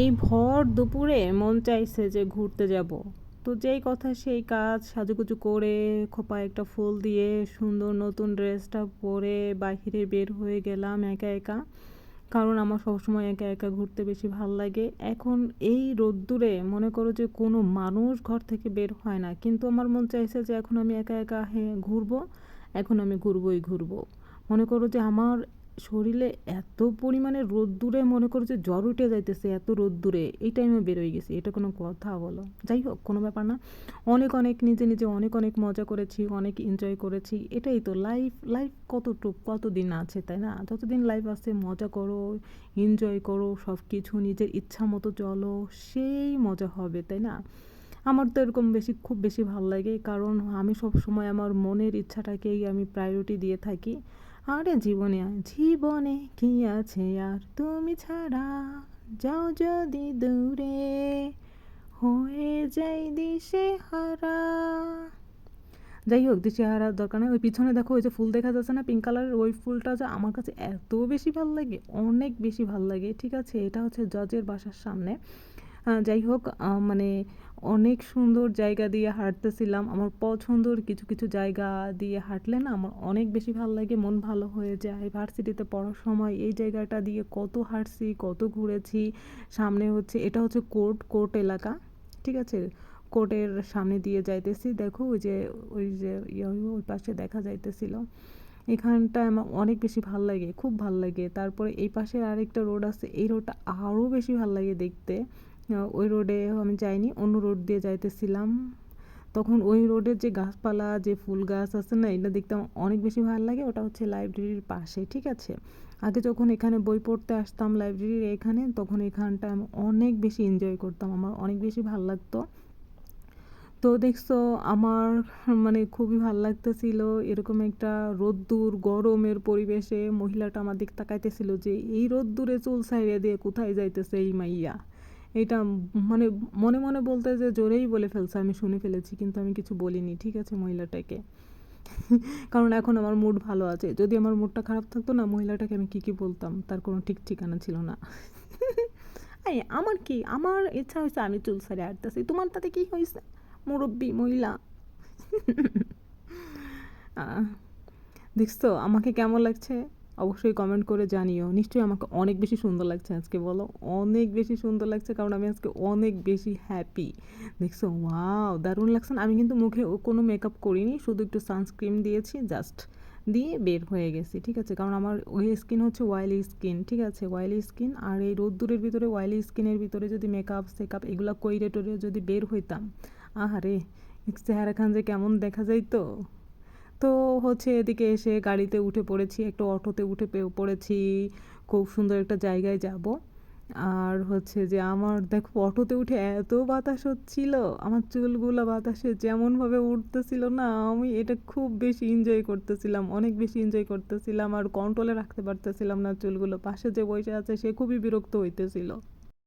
এই ভর দুপুরে মন চাইছে যে ঘুরতে যাব। তো যেই কথা সেই কাজ সাজুগুজু করে খোপায় একটা ফুল দিয়ে সুন্দর নতুন ড্রেসটা পরে বাইরে বের হয়ে গেলাম একা একা। কারণ আমার সবসময় একা একা ঘুরতে বেশি ভালো লাগে। এখন এই রোদ্দুরে মনে করো যে কোনো মানুষ ঘর থেকে বের হয় না। কিন্তু আমার মন চাইছে যে এখন আমি একা একা ঘুরবো, এখন আমি ঘুরবোই ঘুরবো। মনে করো যে আমার শরীরে এত পরিমাণে রোদ্দুরে মনে করো যে জ্বর উঠে যাইতেছে, এত রোদ্দুরে, এই টাইমে বেরোয় গেছি, এটা কোনো কথা বলো। যাই হোক, কোনো ব্যাপার না। অনেক অনেক, নিজে নিজে অনেক অনেক মজা করেছি, অনেক এনজয় করেছি। এটাই তো লাইফ লাইফ কতটুক, কতদিন আছে, তাই না? যতদিন লাইফ আছে, মজা করো এনজয় করো সব কিছু নিজের ইচ্ছা মতো চলো, সেই মজা হবে, তাই না? আমার তো এরকম বেশি, খুব বেশি ভালো লাগে, কারণ আমি সব সময় আমার মনের ইচ্ছাটাকেই আমি প্রায়োরিটি দিয়ে থাকি। আরে জীবনে জীবনে কি আছে আর তুমি ছাড়া? যাও যদি দূরে হয়ে যাই দিশে হারা যাই হোক দিশে হারার দরকার নেই। ওই পিছনে দেখো, ওই যে ফুল দেখা যাচ্ছে না পিঙ্ক কালারের ওই ফুলটা যে আমার কাছে এত বেশি ভালো লাগে, অনেক বেশি ভালো লাগে, ঠিক আছে? এটা হচ্ছে জজের বাসার সামনে। যাই হোক মানে অনেক সুন্দর জায়গা দিয়ে হাঁটতেছিলাম। আমার পছন্দর কিছু কিছু জায়গা দিয়ে হাঁটলে না আমার অনেক বেশি ভালো লাগে, মন ভালো হয়ে যায়। ভার্সিটিতে পড়ার সময় এই জায়গাটা দিয়ে কত হাঁটছি, কত ঘুরেছি। সামনে হচ্ছে, এটা হচ্ছে কোর্ট কোর্ট এলাকা, ঠিক আছে? কোর্টের সামনে দিয়ে যাইতেছি। দেখো, ওই যে ওই যে ইয়ে ওই পাশে দেখা যাইতেছিল। এখানটা আমার অনেক বেশি ভালো লাগে, খুব ভালো লাগে। তারপরে এই পাশে আরেকটা রোড আছে, এই রোডটা আরও বেশি ভালো লাগে দেখতে। ওই রোডে আমি যাইনি, অন্য রোড দিয়ে যাইতেছিলাম। তখন ওই রোডের যে গাছপালা, যে ফুল গাছ আছে না, এটা দেখতে আমার অনেক বেশি ভালো লাগে। ওটা হচ্ছে লাইব্রেরির পাশে, ঠিক আছে? আগে যখন এখানে বই পড়তে আসতাম লাইব্রেরির এখানে, তখন এখানটা আমি অনেক বেশি এনজয় করতাম। আমার অনেক বেশি ভালো লাগতো। তো দেখছ, আমার মানে খুবই ভালো লাগতেছিল এরকম একটা রোদ্দুর, গরমের পরিবেশে মহিলাটা আমার দিক তাকাইতেছিল যে, এই রোদ্দুরে চুল সাইড়ে দিয়ে কোথায় যাইতেছে এই মাইয়া? এটা মানে মনে মনে বলতে যে জোরেই বলে ফেলছে, আমি শুনে ফেলেছি, কিন্তু আমি কিছু বলিনি, ঠিক আছে, মহিলাটাকে? কারণ এখন আমার মুড ভালো আছে। যদি আমার মুডটা খারাপ থাকতো না, মহিলাটাকে আমি কী কী বলতাম, তার কোনো ঠিক ঠিকানা ছিল না। এই আমার কি? আমার ইচ্ছা হয়েছে আমি চুল সারে আটতেছি তোমার তাতে কি হয়েছে? মুরব্বী, মহিলা। দেখছ, আমাকে কেমন লাগছে? অবশ্যই কমেন্ট করে জানিও। নিশ্চয়ই আমাকে অনেক বেশি সুন্দর লাগছে আজকে, বলো। অনেক বেশি সুন্দর লাগছে কারণ আমি আজকে অনেক বেশি হ্যাপি দেখছ ওয়াও দারুণ লাগছে আমি কিন্তু মুখে কোনো মেকআপ করিনি, শুধু একটু সানস্ক্রিন দিয়েছি জাস্ট দিয়ে বের হয়ে গেছি, ঠিক আছে? কারণ আমার ওই স্কিন হচ্ছে ওয়াইলি স্কিন ঠিক আছে? ওয়াইলি স্কিন আর এই রোদ্দুরের ভিতরে ওয়াইলি স্কিনের ভিতরে যদি মেকআপ সেকআপ এগুলো কইরে টরে যদি বের হইতাম, আহারে চেহারা খান যে কেমন দেখা যাইতো। তো হচ্ছে এদিকে এসে গাড়িতে উঠে পড়েছি, একটা অটোতে উঠে পড়েছি। খুব সুন্দর একটা জায়গায় যাব। আর হচ্ছে যে আমার, দেখো অটোতে উঠে এত বাতাস হচ্ছিল, আমার চুলগুলো বাতাসে যেমনভাবে উঠতেছিল না, আমি এটা খুব বেশি এনজয় করতেছিলাম, অনেক বেশি এনজয় করতেছিলাম আর কন্ট্রোলে রাখতে পারতেছিলাম না চুলগুলো। পাশে যে বসে আছে সে খুবই বিরক্ত হইতেছিল।